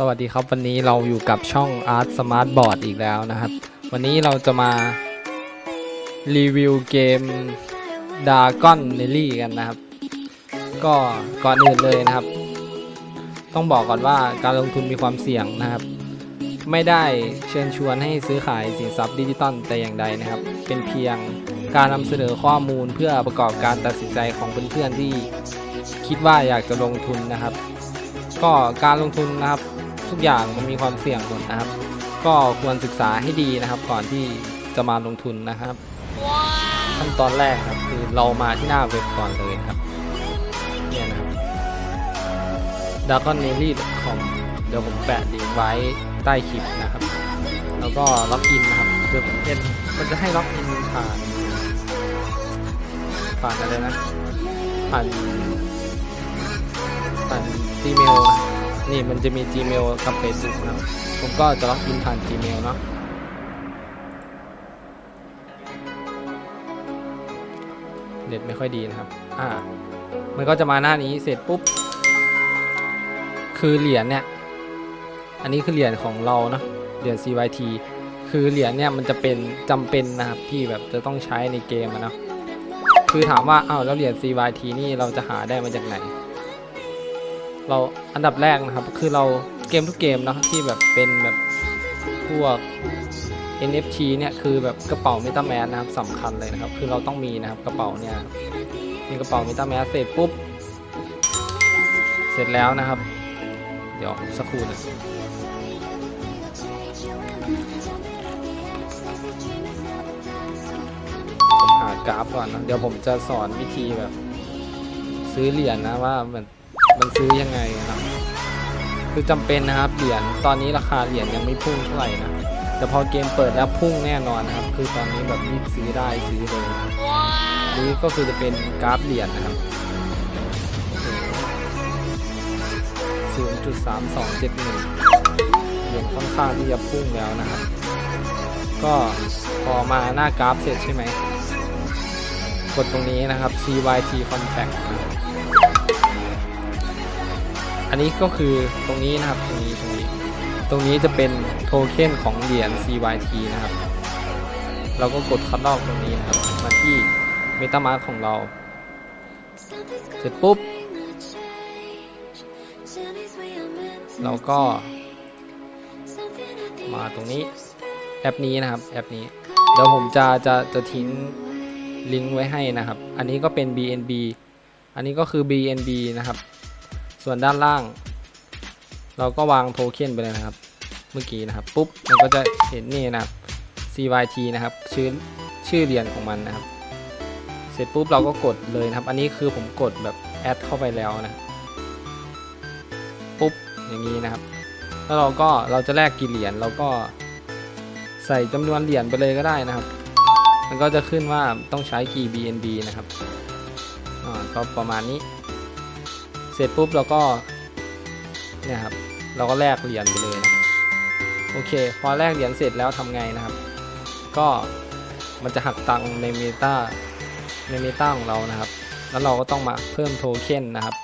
สวัสดีครับวันนี้เราอยู่กับช่อง Art Smart Board อีกแล้วนะครับ วันนี้เราจะมารีวิวเกม Dragon n e l l y กันนะครับ ก็ก่อนอื่นเลยนะครับ ต้องบอกก่อนว่าการลงทุนมีความเสี่ยงนะครับ ไม่ได้เชิญชวนให้ซื้อขายสินทรัพย์ดิจิตอลแต่อย่างใดนะครับ เป็นเพียงการนำเสนอข้อมูลเพื่อประกอบการตัดสินใจของเพื่อนๆที่คิดว่าอยากจะลงทุนนะครับก็การลงทุนนะครับ ทุกอย่างมันมีความเสี่ยงหมดนะครับ ก็ควรศึกษาให้ดีนะครับ ก่อนที่จะมาลงทุนนะครับ ขั้นตอนแรกครับคือเรามาที่หน้าเว็บก่อนเลยครับเนี่ยนะครับ d a g o n n e l y c o m เดี๋ยวผมแปะลิงก์ไว้ใต้คลิปนะครับ แล้วก็ล็อกอินนะครับคือเป็นมันจะให้ล็อกอินผ่านผ่านอะไรนะผ่านผ่าน Gmail นะ นี่มันจะมี Gmail กับ Facebook นะผมก็จะล็อกอินผ่าน Gmail เนาะเน็ตไม่ค่อยดีนะครับ อ่า มันก็จะมาหน้านี้เสร็จปุ๊บ คือเหรียญเนี่ย อันนี้คือเหรียญของเราเนาะ เหรียญ CYT คือเหรียญเนี่ยมันจะเป็นจำเป็นนะครับที่แบบจะต้องใช้ในเกมนะคือถามว่า อ้าวแล้วเหรียญ CYT นี่เราจะหาได้มาจากไหน เราอันดับแรกนะครับคือเราเกมทุกเกมนะที่แบบเป็นแบบพวก NFT เนี่ยคือแบบกระเป๋า MetaMask นะครับสำคัญเลยนะครับ คือเราต้องมีนะครับกระเป๋าเนี่ยมีกระเป๋า MetaMask เสร็จปุ๊บ เสร็จแล้วนะครับ เดี๋ยวสักครู่นึงผมหากราฟก่อนนะเดี๋ยวผมจะสอนวิธีแบบ ซื้อเหรียญนะว่ามัน มันซื้อยังไงครับ คือจำเป็นนะครับเหรียญตอนนี้ราคาเหรียญยังไม่พุ่งเท่าไหร่นะแต่พอเกมเปิดแล้วพุ่งแน่นอนนะครับ คือตอนนี้แบบรีบซื้อได้ซื้อเลยนี้ก็คือจะเป็นกราฟเหรียญนะครับศูนย์จุดสามสองเจ็ดหนึ่งเหรียญค่อนข้างที่จะพุ่งแล้วนะครับ ก็พอมาหน้ากราฟเสร็จใช่ไหม กดตรงนี้นะครับ CYT Contact นะครับ อันนี้ก็คือตรงนี้นะครับตรงนี้ตรงนี้ ตรงนี้จะเป็นโทเค็นของเหรียญ CYT นะครับ เราก็กดคัดลอกตรงนี้นะครับมาที่ MetaMask ของเรา เสร็จปุ๊บ เราก็มาตรงนี้แอปนี้นะครับแอปนี้ เดี๋ยวผมจะจะจะทิ้งลิงก์ไว้ให้นะครับ อันนี้ก็เป็น BNB อันนี้ก็คือ BNB นะครับ ส่วนด้านล่าง เราก็วางโทเค็นไปเลยนะครับ เมื่อกี้นะครับ ปุ๊บมันก็จะเห็นนี่นะครับ CYT นะครับ ชื่อชื่อเหรียญของมันนะครับ เสร็จปุ๊บเราก็กดเลยนะครับ อันนี้คือผมกดแบบแอดเข้าไปแล้วนะ ปุ๊บอย่างนี้นะครับ แล้วเราก็เราจะแลกกี่เหรียญเราก็ใส่จำนวนเหรียญไปเลยก็ได้นะครับ มันก็จะขึ้นว่าต้องใช้กี่ BNB นะครับอ่าก็ประมาณนี้ เสร็จปุ๊บเราก็เนี่ยครับเราก็แลกเหรียญไปเลยนะโอเค พอแลกเหรียญเสร็จแล้วทำไงนะครับ ก็มันจะหักตังในเมตาในเมตาของเรานะครับ แล้วเราก็ต้องมาเพิ่มโทเค็นนะครับ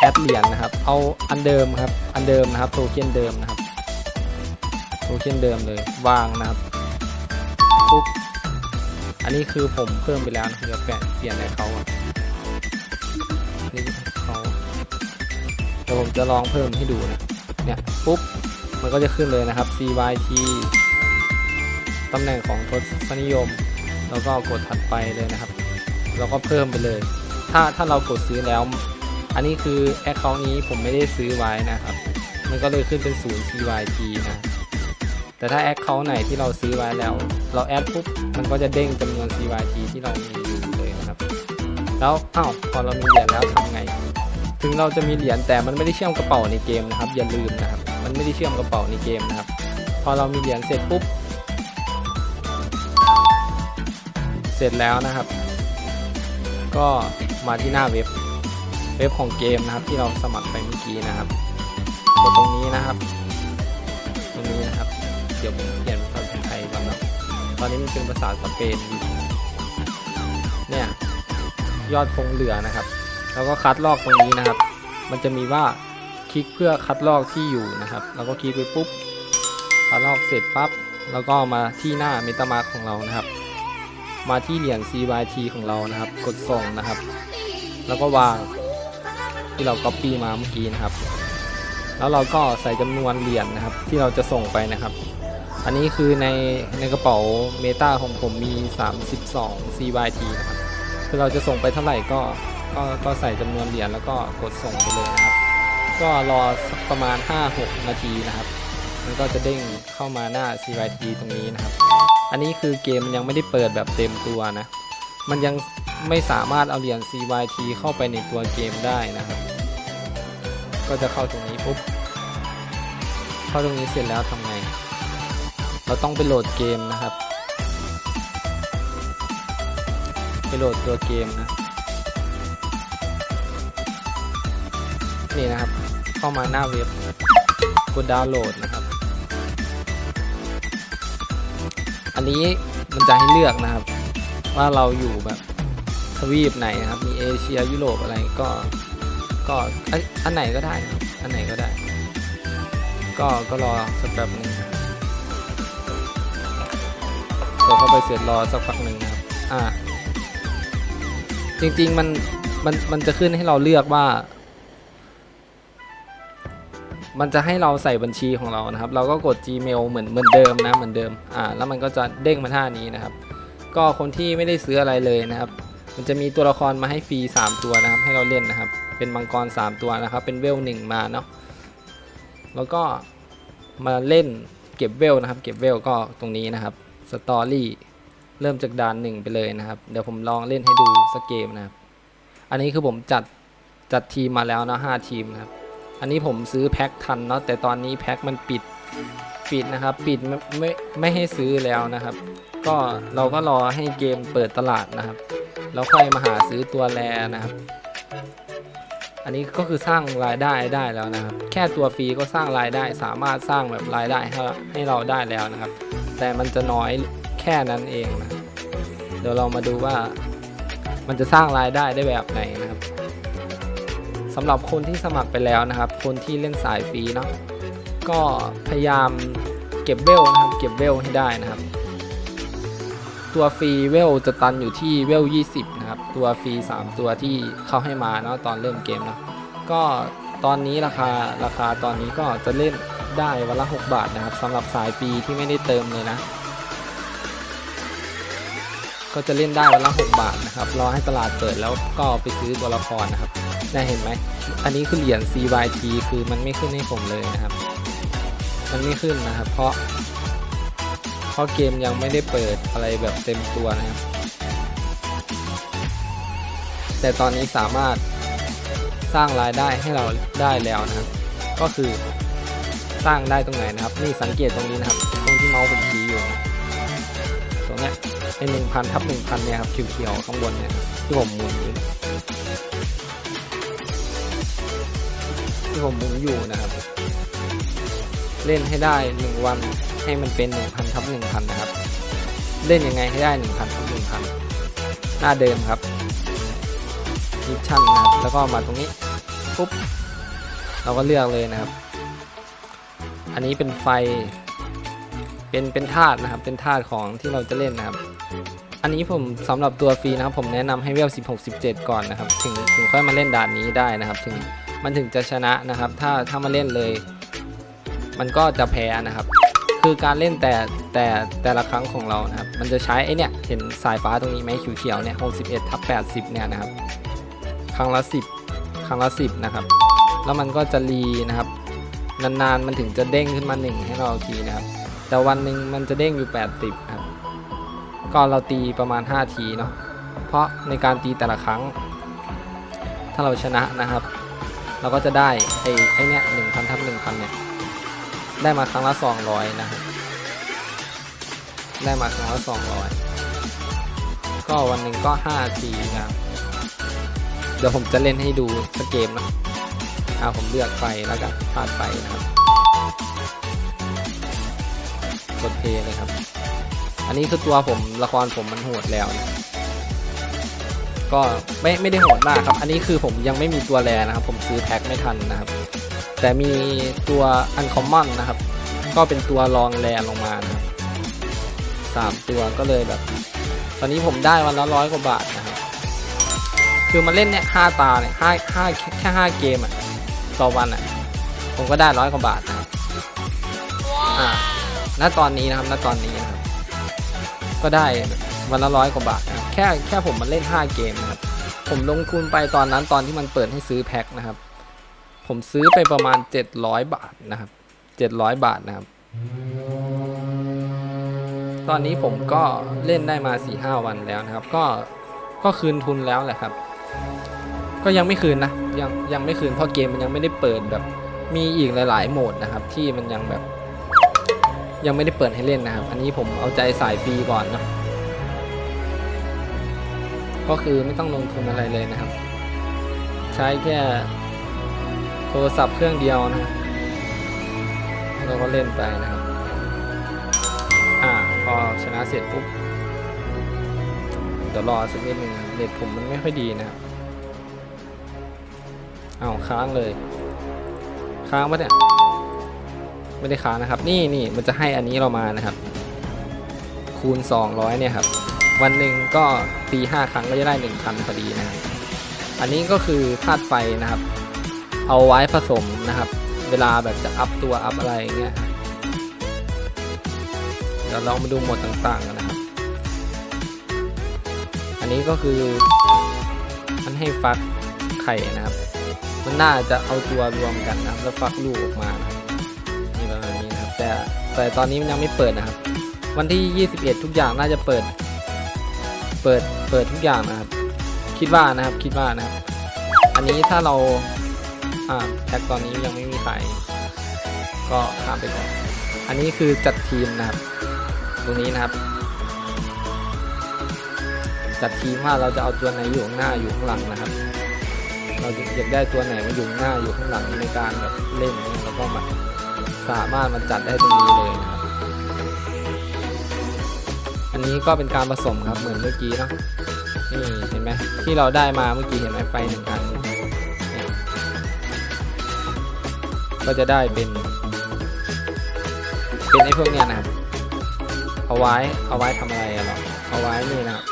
แอดเหรียญนะครับ เอาอันเดิมครับ อันเดิมนะครับโทเค็นเดิมนะครับโทเค็นเดิมเลยวางนะครับปุ๊บอันนี้คือผมเพิ่มไปแล้วนะเดี๋ยวแปะเปลี่ยนในเขาอะ เขาเดี๋ยวผมจะลองเพิ่มให้ดูนะ เนี่ยปุ๊บ มันก็จะขึ้นเลยนะครับ CYT ตำแหน่งของทศนิยม แล้วก็กดถัดไปเลยนะครับ แล้วก็เพิ่มไปเลย ถ้าถ้าเรากดซื้อแล้ว อันนี้คือ Account นี้ผมไม่ได้ซื้อไว้นะครับ มันก็เลยขึ้นเป็นศูนย์ CYT นะแต่ถ้า Account ไหนที่เราซื้อไว้แล้ว เราแอดปุ๊บ มันก็จะเด้งจำนวน CYT ที่เรามีอยู่เลยนะครับ แล้วอ้าวพอเรามีเหรียญแล้วทำไง ถึงเราจะมีเหรียญแต่มันไม่ได้เชื่อมกระเป๋าในเกมนะครับ อย่าลืมนะครับ มันไม่ได้เชื่อมกระเป๋าในเกมนะครับ พอเรามีเหรียญเสร็จปุ๊บ เสร็จแล้วนะครับ ก็มาที่หน้าเว็บ เว็บของเกมนะครับ ที่เราสมัครไปเมื่อกี้นะครับกดตรงนี้นะครับ ตรงนี้นะครับ เดี๋ยวผมเปลี่ยนเป็นภาษาไทยก่อนนะตอนนี้มันเป็นภาษาสเปนเนี่ย ยอดคงเหลือนะครับ แล้วก็คัดลอกตรงนี้นะครับ มันจะมีว่าคลิกเพื่อคัดลอกที่อยู่นะครับ แล้วก็คลิกไปปุ๊บ คัดลอกเสร็จปั๊บ แล้วก็มาที่หน้า MetaMask ของเรานะครับ มาที่เหรียญ CYT ของเรานะครับ กดส่งนะครับ แล้วก็วางที่เรา Copy มาเมื่อกี้นะครับ แล้วเราก็ใส่จำนวนเหรียญนะครับ ที่เราจะส่งไปนะครับ อันนี้คือในในกระเป๋า Meta ของผมมี 32 CYT นะครับ คือเราจะส่งไปเท่าไหร่ก็ ก็ก็ใส่จำนวนเหรียญแล้วก็กดส่งไปเลยนะครับ ก็รอสักประมาณ 5-6 นาทีนะครับมันก็จะเด้งเข้ามาหน้า CYT ตรงนี้นะครับ อันนี้คือเกมมันยังไม่ได้เปิดแบบเต็มตัวนะ มันยังไม่สามารถเอาเหรียญ CYT เข้าไปในตัวเกมได้นะครับ ก็จะเข้าตรงนี้ปุ๊บ เข้าตรงนี้เสร็จแล้วทำไง เราต้องไปโหลดเกมนะครับ ไปโหลดตัวเกมนะ นี่นะครับ เข้ามาหน้าเว็บกดดาวน์โหลดนะครับ อันนี้มันจะให้เลือกนะครับ ว่าเราอยู่แบบทวีปไหนนะครับ มีเอเชียยุโรปอะไรก็ก็อันไหนก็ได้นะครับอันไหนก็ได้ ก็ก็รอสักแป๊บหนึงกดเข้าไปเสร็จรอสักพักหนึ่งนะครับอ่าจริงๆมันมันมันจะขึ้นให้เราเลือกว่า มันจะให้เราใส่บัญชีของเรานะครับ เราก็กด Gmail เหมือนเหมือนเดิมนะเหมือนเดิมอ่าแล้วมันก็จะเด้งมาท่านี้นะครับ ก็คนที่ไม่ได้ซื้ออะไรเลยนะครับ มันจะมีตัวละครมาให้ฟรี3 ตัวนะครับ ให้เราเล่นนะครับ เป็นมังกร 3 ตัวนะครับ เป็นเวลหนึ่งมาเนาะแล้วก็มาเล่นเก็บเวลนะครับ เก็บเวลก็ตรงนี้นะครับสตอรี่เริ่มจากด่านหนึ่งไปเลยนะครับ เดี๋ยวผมลองเล่นให้ดูสักเกมนะครับ อันนี้คือผมจัดจัดทีมมาแล้วเนาะห้าทีมนะครับ อันนี้ผมซื้อแพ็คทันเนาะแต่ตอนนี้แพ็คมันปิดปิดนะครับ ปิดไม่ไม่ไม่ให้ซื้อแล้วนะครับ ก็เราก็รอให้เกมเปิดตลาดนะครับแล้วค่อยมาหาซื้อตัวแรนะครับ อันนี้ก็คือสร้างรายได้ได้แล้วนะครับ แค่ตัวฟรีก็สร้างรายได้สามารถสร้างแบบรายได้ให้ให้เราได้แล้วนะครับ แต่มันจะน้อยแค่นั้นเองนะเดี๋ยวเรามาดูว่ามันจะสร้างรายได้ได้แบบไหนนะครับ สำหรับคนที่สมัครไปแล้วนะครับ คนที่เล่นสายฟรีเนาะก็พยายามเก็บเวลนะครับ เก็บเวลให้ได้นะครับ ตัวฟรีเวลจะตันอยู่ที่เวล 20 นะครับ ตัวฟรี 3 ตัวที่เขาให้มาเนาะตอนเริ่มเกมเนาะก็ตอนนี้ราคาราคาตอนนี้ก็จะเล่นได้วันละ 6 บาทนะครับสำหรับสายฟรีที่ไม่ได้เติมเลยนะ ก็จะเล่นได้วันละ 6 บาทนะครับรอให้ตลาดเปิดแล้วก็ไปซื้อตัวละครนะครับ ได้เห็นไหม อันนี้คือเหรียญ CYT คือมันไม่ขึ้นให้ผมเลยนะครับ มันไม่ขึ้นนะครับ เพราะ เพราะเกมยังไม่ได้เปิดอะไรแบบเต็มตัวนะครับ แต่ตอนนี้สามารถสร้างรายได้ให้เราได้แล้วนะครับ ก็คือสร้างได้ตรงไหนนะครับ นี่สังเกตตรงนี้นะครับ ตรงที่เมาส์ผมชี้อยู่นะตรงนี้ไอหนึ่งพันทับหนึ่งพันเนี่ยครับเขียวๆข้างบนเนี่ยที่ผมหมุนอยู่ ที่ผมหมุนอยู่นะครับ เล่นให้ได้หนึ่งวันให้มันเป็นหนึ่งพันทับหนึ่งพันนะครับ เล่นยังไงให้ได้หนึ่งพันทับหนึ่งพันหน้าเดิมครับมิชชั่นนะครับ แล้วก็มาตรงนี้ปุ๊บเราก็เลือกเลยนะครับ อันนี้เป็นไฟ เป็นเป็นธาตุนะครับ เป็นธาตุของที่เราจะเล่นนะครับ อันนี้ผมสำหรับตัวฟรีนะครับ ผมแนะนำให้เวล16 17 ก่อนนะครับ ถึงถึงค่อยมาเล่นด่านนี้ได้นะครับ ถึง มันถึงจะชนะนะครับ ถ้าถ้ามาเล่นเลย มันก็จะแพ้นะครับ คือการเล่นแต่แต่แต่ละครั้งของเรานะครับ มันจะใช้ไอเนี่ยเห็นสายฟ้าตรงนี้ไหมเขียวๆเนี่ย61ทับ80 เนี่ยนะครับ ครั้งละ 10 ครั้งละ 10 นะครับ แล้วมันก็จะรีนะครับ นานๆมันถึงจะเด้งขึ้นมา 1 ให้เราทีนะครับ แต่วันหนึ่งมันจะเด้งอยู่ 80 ครับ ก็เราตีประมาณ 5 ทีเนาะ เพราะในการตีแต่ละครั้ง ถ้าเราชนะนะครับ เราก็จะได้ไอ้ไอ้เนี่ยหนึ่งพันทับหนึ่งพันเนี่ยได้มาครั้งละ200นะครับได้มาครั้งละ200ก็วันหนึ่งก็5ทีนะครับเดี๋ยวผมจะเล่นให้ดูสกเกมนะเอาผมเลือกไฟแล้วก็พาดไฟนะครับกดเพลย์เลยครับ อันนี้คือตัวผมละครผมมันโหดแล้วนะ ก็ไม่ไม่ได้โหดมากครับ อันนี้คือผมยังไม่มีตัวแรนะครับ ผมซื้อแพ็คไม่ทันนะครับแต่แต่มีตัวอันคอมมอนนะครับ ก็เป็นตัวรองแรลงมานะครับสามตัวก็เลยแบบ ตอนนี้ผมได้วันละร้อยกว่าบาทนะครับ คือมาเล่นเนี่ยห้าตาเนี่ยห้าห้าแค่ห้าเกมอะต่อวันอะผมก็ได้ร้อยกว่าบาทนะครับอ่าณตอนนี้นะครับณตอนนี้นะครับ ก็ได้วันละร้อยกว่าบาทนะครับ แค่แค่ผมมาเล่น 5 เกมนะครับ ผมลงทุนไปตอนนั้นตอนที่มันเปิดให้ซื้อแพ็คนะครับ ผมซื้อไปประมาณ 700 บาทนะครับ 700 บาทนะครับ ตอนนี้ผมก็เล่นได้มา 4-5 วันแล้วนะครับ ก็ก็คืนทุนแล้วแหละครับ ก็ยังไม่คืนนะ ยังยังไม่คืนเพราะเกมมันยังไม่ได้เปิดแบบ มีอีกหลาย ๆ โหมดนะครับ ที่มันยังแบบ ยังไม่ได้เปิดให้เล่นนะครับ อันนี้ผมเอาใจสายฟรีก่อนเนาะ ก็คือไม่ต้องลงทุนอะไรเลยนะครับ ใช้แค่โทรศัพท์เครื่องเดียวนะเราก็เล่นไปนะครับ อ่าพอชนะเสร็จปุ๊บเดี๋ยวรอสักนิดนึงเน็ตผมมันไม่ค่อยดีนะครับเอาค้างเลย ค้างปะเนี่ยไม่ได้ค้างนะครับ นี่นี่มันจะให้อันนี้เรามานะครับ คูณ 200 เนี่ยครับ วันหนึ่งก็ตี5ครั้งก็จะได้1,000พอดีนะครับ อันนี้ก็คือธาตุไฟนะครับ เอาไว้ผสมนะครับ เวลาแบบจะอัพตัวอัพอะไรเงี้ยครับเดี๋ยวเรามาดูหมดต่างๆกันนะครับ อันนี้ก็คือมันให้ฟักไข่นะครับ มันน่าจะเอาตัวรวมกันนะครับ แล้วฟักลูกออกมานะนี่ประมาณนี้นะครับ แต่แต่ตอนนี้มันยังไม่เปิดนะครับ วันที่ 21 ทุกอย่างน่าจะเปิด เปิดเปิดทุกอย่างนะครับ คิดว่านะครับคิดว่านะครับ อันนี้ถ้าเราอ่าแพ็กตอนนี้ยังไม่มีขายก็ข้ามไปก่อนอันนี้คือจัดทีมนะครับ ตรงนี้นะครับ จัดทีมว่าเราจะเอาตัวไหนอยู่ข้างหน้าอยู่ข้างหลังนะครับ เราอยากได้ตัวไหนมาอยู่ข้างหน้าอยู่ข้างหลังในการแบบเล่นนี่ยแล้วก็มาสามารถมาจัดได้ตรงนี้เลยนะครับ อันนี้ก็เป็นการผสมครับเหมือนเมื่อกี้เนาะนี่เห็นไหมที่เราได้มาเมื่อกี้เห็นไหมไฟหนึ่งอันก็จะได้เป็น เป็นไอ้พวกเนี้ยนะครับเอาไว้เอาไว้ทำอะไรหรอเอาไว้นี่นะครับ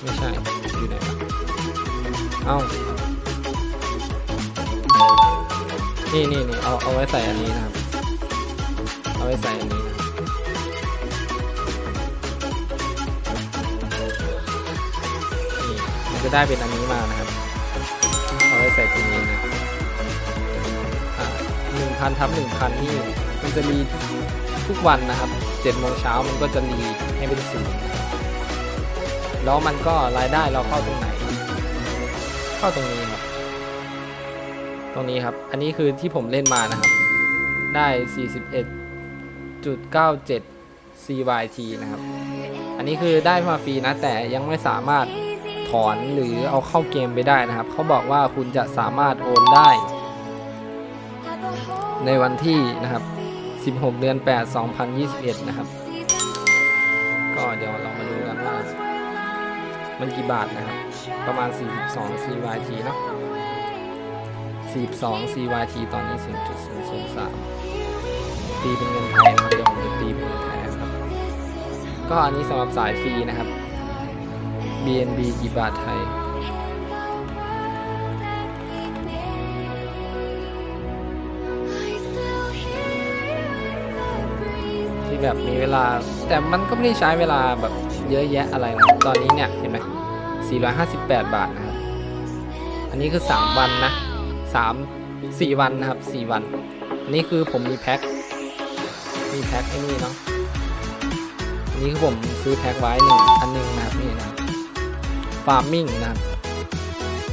ไม่ใช่อยู่ไหนเอ้านี่นี่นี่เอาเอาไว้ใส่อันนี้นะครับ เอาไว้ใส่อันนี้ จะได้เป็นอันนี้มานะครับเอาไว้ใส่ตรงนี้นะหนึ่งพันทับหนึ่งพันนี่มันจะรีทุกวันนะครับเจ็ดโมงเช้ามันก็จะรีให้เป็นศูนย์แล้วมันก็รายได้เราเข้าตรงไหน เข้าตรงนี้ครับตรงนี้ครับ อันนี้คือที่ผมเล่นมานะครับ ได้ 41.97 CYT นะครับ อันนี้คือได้มาฟรีนะแต่ยังไม่สามารถ อนหรือเอาเข้าเกมไปได้นะครับ เขาบอกว่าคุณจะสามารถโอนได้ ในวันที่นะครับ 16 เดือน 8 2021 นะครับ ก็เดี๋ยวเรามาดูกันว่า มันกี่บาทนะครับ ประมาณ 42 CYT เนาะ42 CYT ตอนนี้ 0.003 ตีเป็นเงินไทยนะครับเดี๋ยวผมจะตีเป็นเงินไทยนะครับ ก็อันนี้สำหรับสายฟรีนะครับ BNB กี่บาทไทย ที่แบบมีเวลา แต่มันก็ไม่ได้ใช้เวลาแบบเยอะแยะอะไรนะตอนนี้เนี่ย เห็นไหม458 บาทนะครับ อันนี้คือ 3 วันนะ 3 4 วันนะครับ 4 วัน อันนี้คือผมมีแพ็ค มีแพ็คไอ้นี่เนาะ อันนี้คือผมซื้อแพ็คไว้หนึ่งอันหนึ่งนะครับนี่นะ ฟาร์มมิ่งนะครับ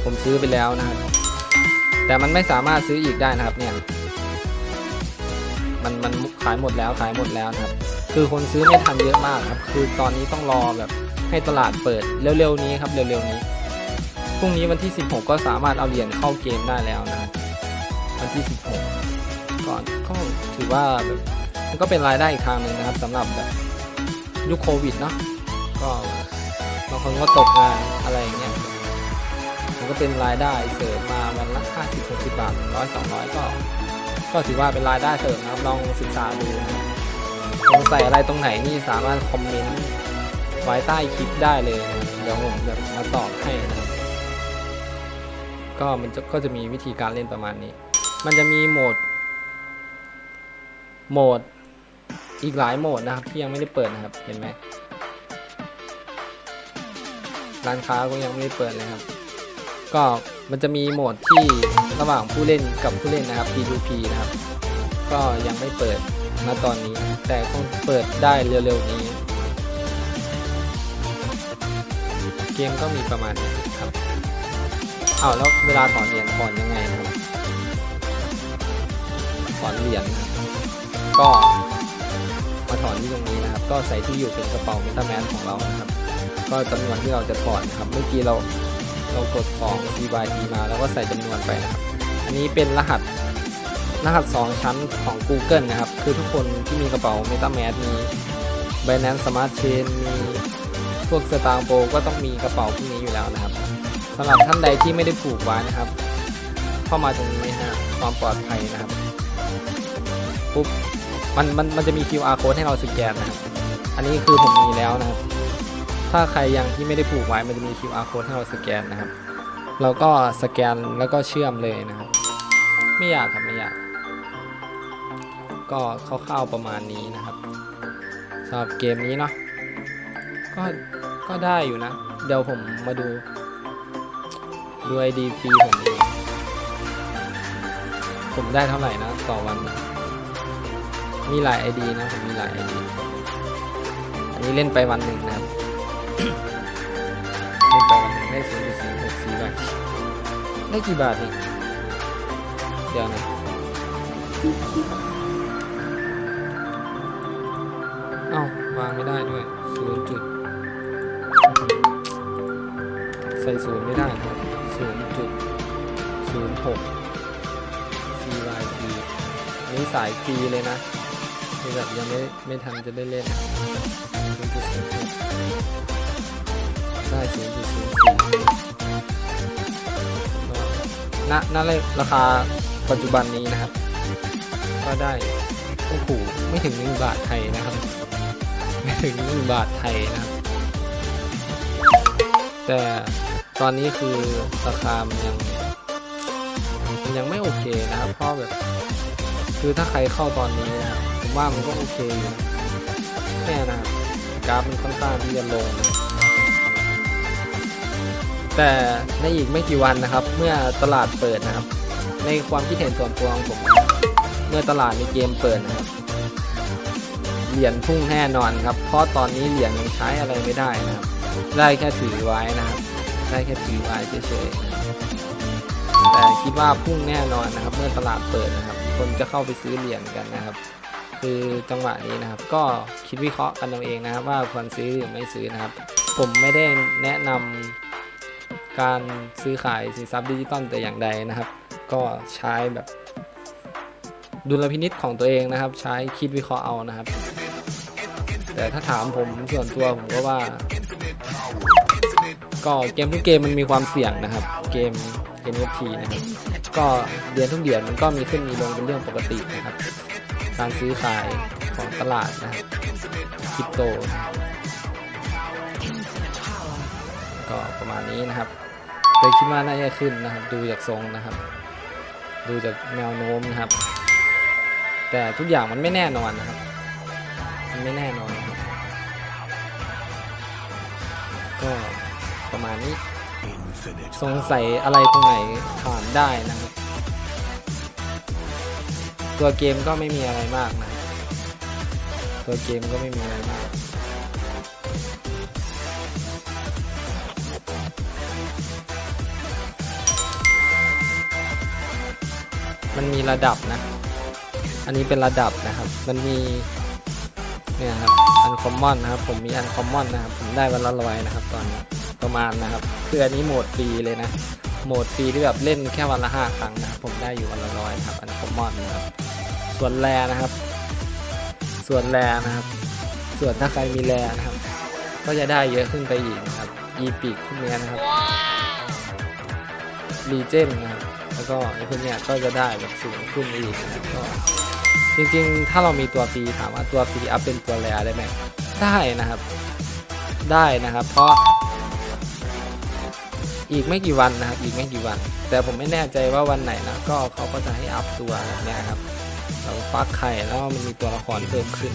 ผมซื้อไปแล้วนะครับ แต่มันไม่สามารถซื้ออีกได้นะครับเนี่ย มันมันขายหมดแล้วขายหมดแล้วนะครับ คือคนซื้อไม่ทันเยอะมากครับ คือตอนนี้ต้องรอแบบให้ตลาดเปิดเร็วๆนี้ครับเร็วๆนี้ พรุ่งนี้วันที่ 16 ก็สามารถเอาเหรียญเข้าเกมได้แล้วนะวันที่ 16 ก่อนก็ถือว่าแบบมันก็เป็นรายได้อีกทางหนึ่งนะครับสำหรับแบบยุคโควิดเนาะก็ คนก็ตกงานอะไรอย่างเงี้ยมันก็เป็นรายได้เสริมมาวันละ50 60บาทร้อยสองร้อยก็ ก็ถือว่าเป็นรายได้เสริมนะครับลองศึกษาดูนะสงสัยอะไรตรงไหนนี่สามารถคอมเมนต์ไว้ใต้คลิปได้เลยนะเดี๋ยวผมจะมาตอบให้นะครับก็มันจะก็จะมีวิธีการเล่นประมาณนี้ มันจะมีโหมด โหมดอีกหลายโหมดนะครับที่ยังไม่ได้เปิดนะครับ เห็นไหม ร้านค้าก็ยังไม่ได้เปิดเลยครับ ก็มันจะมีโหมดที่ระหว่างผู้เล่นกับผู้เล่นนะครับ P2P นะครับ ก็ยังไม่เปิดณตอนนี้ แต่คงเปิดได้เร็วๆนี้ เกมก็มีประมาณนี้ครับอ้าวแล้วเวลาถอนเหรียญถอนยังไงนะครับถอนเหรียญก็มาถอนที่ตรงนี้นะครับ ก็ใส่ที่อยู่เป็นกระเป๋าเมตาแมนของเรานะครับ ก็จำนวนที่เราจะถอนนะครับ เมื่อกี้เราเรากดของ CYT มาแล้วก็ใส่จำนวนไปนะครับ อันนี้เป็นรหัสรหัส 2 ชั้นของ Google นะครับ คือทุกคนที่มีกระเป๋า MetaMask มี Binance Smart Chain มีพวกสตางค์โปก็ต้องมีกระเป๋าพวกนี้อยู่แล้วนะครับสำหรับท่านใดที่ไม่ได้ผูกไว้นะครับ เข้ามาตรงนี้นะฮะความปลอดภัยนะครับปุ๊บมันมันมันจะมี QR code ให้เราสแกนนะครับ อันนี้คือผมมีแล้วนะครับ ถ้าใครยังที่ไม่ได้ผูกไว้มันจะมี QR code ให้เราสแกนนะครับ เราก็สแกนแล้วก็เชื่อมเลยนะครับ ไม่ยากครับไม่ยาก ก็คร่าวๆประมาณนี้นะครับสำหรับเกมนี้เนาะก็ก็ได้อยู่นะ เดี๋ยวผมมาดูดูไอดีฟรีผมดีผมได้เท่าไหร่นะ ต่อวันนะมีหลายไอดีนะ ผมมีหลายไอดีอันนี้เล่นไปวันหนึ่งนะครับ เล่ไปวันหนึ่งได้ศูนย์จุดศูนย์หกสี่บาทได้กี่บาทนี่เดี๋ยวนะเอ้าวางไม่ได้ด้วยศูนย์จุดใส่ศูนย์ไม่ได้ครับศูนย์จุดศูนย์หก CYT นนี้สายฟรีเลยนะคือแบบยังไม่ไม่ทันจะได้เล่นศูนย์จุดศูนย์หก ได้ศูนย์จุดศูนย์สี่ณณเลยราคาปัจจุบันนี้นะครับ ก็ได้โอ้โหไม่ถึงหนึ่งบาทไทยนะครับ ไม่ถึงหนึ่งบาทไทยนะครับแต่ตอนนี้คือราคามันยังมันยังไม่โอเคนะครับ เพราะแบบคือถ้าใครเข้าตอนนี้นะครับผมว่ามันก็โอเคอยู่นะแน่นะครับกราฟมันค่อนข้างที่จะลงนะ แต่ในอีกไม่กี่วันนะครับ เมื่อตลาดเปิดนะครับ ในความคิดเห็นส่วนตัวของผม เมื่อตลาดในเกมเปิดนะครับเหรียญพุ่งแน่นอนครับ เพราะตอนนี้เหรียญยังใช้อะไรไม่ได้นะครับ ได้แค่ถือไว้นะครับ ได้แค่ถือไว้เฉยๆนะครับแต่คิดว่าพุ่งแน่นอนนะครับ เมื่อตลาดเปิดนะครับ คนจะเข้าไปซื้อเหรียญกันนะครับ คือจังหวะนี้นะครับ ก็คิดวิเคราะห์กันเอาเองนะครับ ว่าควรซื้อหรือไม่ซื้อนะครับ ผมไม่ได้แนะนำ การซื้อขายสินทรัพย์ดิจิตอลแต่อย่างใดนะครับ ก็ใช้แบบดุลพินิษของตัวเองนะครับ ใช้คิดวิเคราะห์เอานะครับ แต่ถ้าถามผมส่วนตัวผมก็ว่า ก็เกมทุกเกมมันมีความเสี่ยงนะครับ เกม NFT นะครับก็เดือนทุกเดือนมันก็มีขึ้นมีลงเป็นเรื่องปกตินะครับ การซื้อขายของตลาดนะครับคริปโต ก็ประมาณนี้นะครับ แต่คิดว่าน่าจะขึ้นนะครับ ดูจากทรงนะครับ ดูจากแนวโน้มนะครับ แต่ทุกอย่างมันไม่แน่นอนนะครับ มันไม่แน่นอนนะครับ ก็ประมาณนี้ สงสัยอะไรตรงไหนถามได้นะครับ ตัวเกมก็ไม่มีอะไรมากนะ ตัวเกมก็ไม่มีอะไรมาก มันมีระดับนะ อันนี้เป็นระดับนะครับ มันมีเนี่ยครับอันคอมมอนนะครับ ผมมีอันคอมมอนนะครับ ผมได้วันละร้อยนะครับ ตอนนี้ประมาณนะครับ คืออันนี้โหมดฟรีเลยนะ โหมดฟรีที่แบบเล่นแค่วันละห้าครั้งนะครับ ผมได้อยู่วันละร้อยนะครับ อันคอมมอนนะครับ ส่วนแรนะครับ ส่วนแรนะครับ ส่วนถ้าใครมีแรนะครับ ก็จะได้เยอะขึ้นไปอีกนะครับ อีพิกพวกเนี้ยนะครับรีเจนนะครับ แล้วก็ไอ้พวกเนี้ยก็จะได้แบบสูงขึ้นอีกนะครับก็จริงๆ ถ้าเรามีตัวฟรีถามว่าตัวฟรีอัพเป็นตัวแรได้ไหมได้นะครับ ได้นะครับ เพราะ อีกไม่กี่วันนะครับ อีกไม่กี่วัน แต่ผมไม่แน่ใจว่าวันไหนนะก็เขาก็จะให้อัพตัวแบบเนี้ยครับเราฟักไข่แล้วมันมีตัวละครเพิ่มขึ้น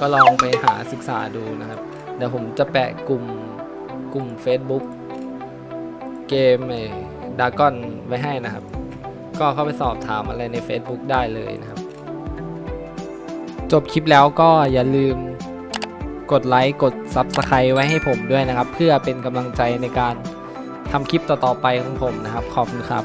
ก็ลองไปหาศึกษาดูนะครับ เดี๋ยวผมจะแปะกลุ่มกลุ่ม Facebook เกมไอ้ดากอนไว้ให้นะครับ ก็เข้าไปสอบถามอะไรใน Facebook ได้เลยนะครับ จบคลิปแล้วก็อย่าลืมกดไลค์กด Subscribe ไว้ให้ผมด้วยนะครับ เพื่อเป็นกำลังใจในการทำคลิปต่อๆไปของผมนะครับ ขอบคุณครับ